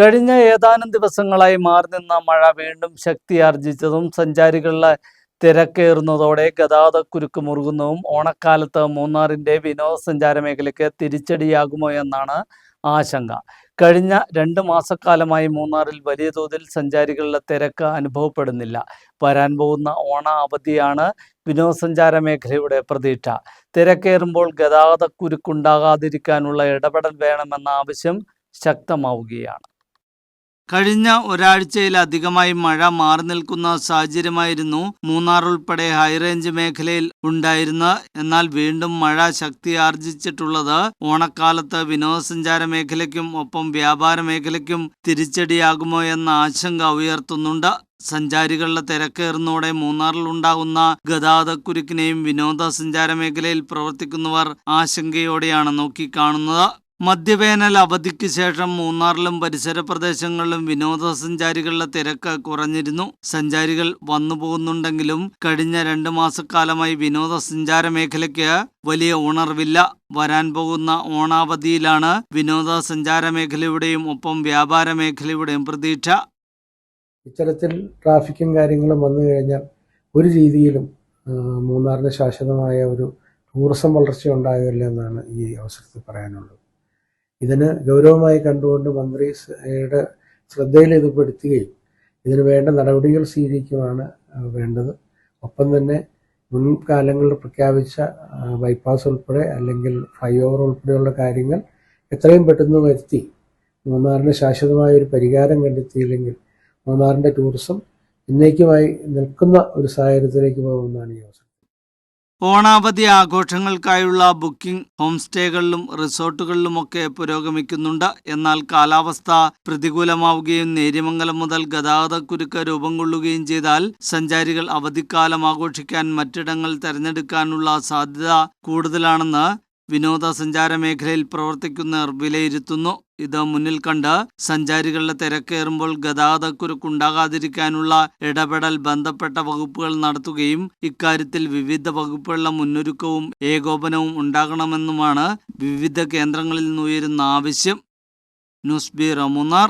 കഴിഞ്ഞ ഏതാനും ദിവസങ്ങളായി മാറി നിന്ന മഴ വീണ്ടും ശക്തിയാർജിച്ചതും സഞ്ചാരികളിലെ തിരക്കേറുന്നതോടെ ഗതാഗതക്കുരുക്ക് മുറുകുന്നതും ഓണക്കാലത്ത് മൂന്നാറിന്റെ വിനോദസഞ്ചാര മേഖലയ്ക്ക് തിരിച്ചടിയാകുമോ എന്നാണ് ആശങ്ക. കഴിഞ്ഞ രണ്ട് മാസക്കാലമായി മൂന്നാറിൽ വലിയ തോതിൽ സഞ്ചാരികളുടെ തിരക്ക് അനുഭവപ്പെടുന്നില്ല. വരാൻ പോകുന്ന ഓണ അവധിയാണ് വിനോദസഞ്ചാര മേഖലയുടെ പ്രതീക്ഷ. തിരക്കേറുമ്പോൾ ഗതാഗതക്കുരുക്കുണ്ടാകാതിരിക്കാനുള്ള ഇടപെടൽ വേണമെന്ന ആവശ്യം ശക്തമാവുകയാണ്. കഴിഞ്ഞ ഒരാഴ്ചയിലധികമായി മഴ മാറി നിൽക്കുന്ന സാഹചര്യമായിരുന്നു മൂന്നാർ ഉൾപ്പെടെ ഹൈറേഞ്ച് മേഖലയിൽ ഉണ്ടായിരുന്ന. എന്നാൽ വീണ്ടും മഴ ശക്തി ആർജിച്ചിട്ടുള്ളത് ഓണക്കാലത്ത് വിനോദസഞ്ചാര മേഖലയ്ക്കും ഒപ്പം വ്യാപാര മേഖലയ്ക്കും തിരിച്ചടിയാകുമോ എന്ന ആശങ്ക ഉയർത്തുന്നുണ്ട്. സഞ്ചാരികളുടെ തിരക്കേറുന്നതോടെ മൂന്നാറിൽ ഉണ്ടാകുന്ന ഗതാഗതക്കുരുക്കിനെയും വിനോദസഞ്ചാര മേഖലയിൽ പ്രവർത്തിക്കുന്നവർ ആശങ്കയോടെയാണ് നോക്കിക്കാണുന്നത്. മധ്യവേനൽ അവധിക്ക് ശേഷം മൂന്നാറിലും പരിസര പ്രദേശങ്ങളിലും വിനോദസഞ്ചാരികളുടെ തിരക്ക് കുറഞ്ഞിരുന്നു. സഞ്ചാരികൾ വന്നുപോകുന്നുണ്ടെങ്കിലും കഴിഞ്ഞ രണ്ട് മാസക്കാലമായി വിനോദസഞ്ചാര മേഖലയ്ക്ക് വലിയ ഉണർവില്ല. വരാൻ പോകുന്ന ഓണാവധിയിലാണ് വിനോദസഞ്ചാര മേഖലയുടെയും ഒപ്പം വ്യാപാര മേഖലയുടെയും പ്രതീക്ഷ. ഇത്തരത്തിൽ ട്രാഫിക്കും കാര്യങ്ങളും വന്നു കഴിഞ്ഞാൽ ഒരു രീതിയിലും മൂന്നാറിന് ശാശ്വതമായ ഒരു ടൂറിസം വളർച്ച ഉണ്ടാകില്ല എന്നാണ് ഈ അവസരത്തിൽ പറയാനുള്ളത്. ഇതിന് ഗൗരവമായി കണ്ടുകൊണ്ട് മന്ത്രിയുടെ ശ്രദ്ധയിൽ ഇത് പെടുത്തുകയും ഇതിന് വേണ്ട നടപടികൾ സ്വീകരിക്കുകയാണ് വേണ്ടത്. ഒപ്പം തന്നെ മുൻകാലങ്ങളിൽ പ്രഖ്യാപിച്ച ബൈപ്പാസ് ഉൾപ്പെടെ അല്ലെങ്കിൽ ഫ്ലൈ ഓവർ ഉൾപ്പെടെയുള്ള കാര്യങ്ങൾ എത്രയും പെട്ടെന്ന് വരുത്തി. മൂന്നാറിന് ശാശ്വതമായ ഒരു പരിഹാരം കണ്ടെത്തിയില്ലെങ്കിൽ മൂന്നാറിന്റെ ടൂറിസം എന്നേക്കുമായി നിൽക്കുന്ന ഒരു സാഹചര്യത്തിലേക്ക് പോകുമെന്നാണ് ഈ അവസരം. ഓണാവധി ആഘോഷങ്ങൾക്കായുള്ള ബുക്കിംഗ് ഹോംസ്റ്റേകളിലും റിസോർട്ടുകളിലുമൊക്കെ പുരോഗമിക്കുന്നുണ്ട്. എന്നാൽ കാലാവസ്ഥ പ്രതികൂലമാവുകയും നേര്യമംഗലം മുതൽ ഗതാഗതക്കുരുക്ക് രൂപം കൊള്ളുകയും ചെയ്താൽ സഞ്ചാരികൾ അവധിക്കാലം ആഘോഷിക്കാൻ മറ്റിടങ്ങൾ തിരഞ്ഞെടുക്കാനുള്ള സാധ്യത കൂടുതലാണെന്ന് വിനോദസഞ്ചാര മേഖലയിൽ പ്രവർത്തിക്കുന്നവർ വിലയിരുത്തുന്നു ഇത് മുന്നിൽ കണ്ട് സഞ്ചാരികളുടെ തിരക്കേറുമ്പോൾ ഗതാഗതക്കുരുക്കുണ്ടാകാതിരിക്കാനുള്ള ഇടപെടൽ ബന്ധപ്പെട്ട വകുപ്പുകൾ നടത്തുകയും ഇക്കാര്യത്തിൽ വിവിധ വകുപ്പുകളുടെ മുന്നൊരുക്കവും ഏകോപനവും ഉണ്ടാകണമെന്നുമാണ് വിവിധ കേന്ദ്രങ്ങളിൽ നിന്നുയരുന്ന ആവശ്യം. News B Munnar.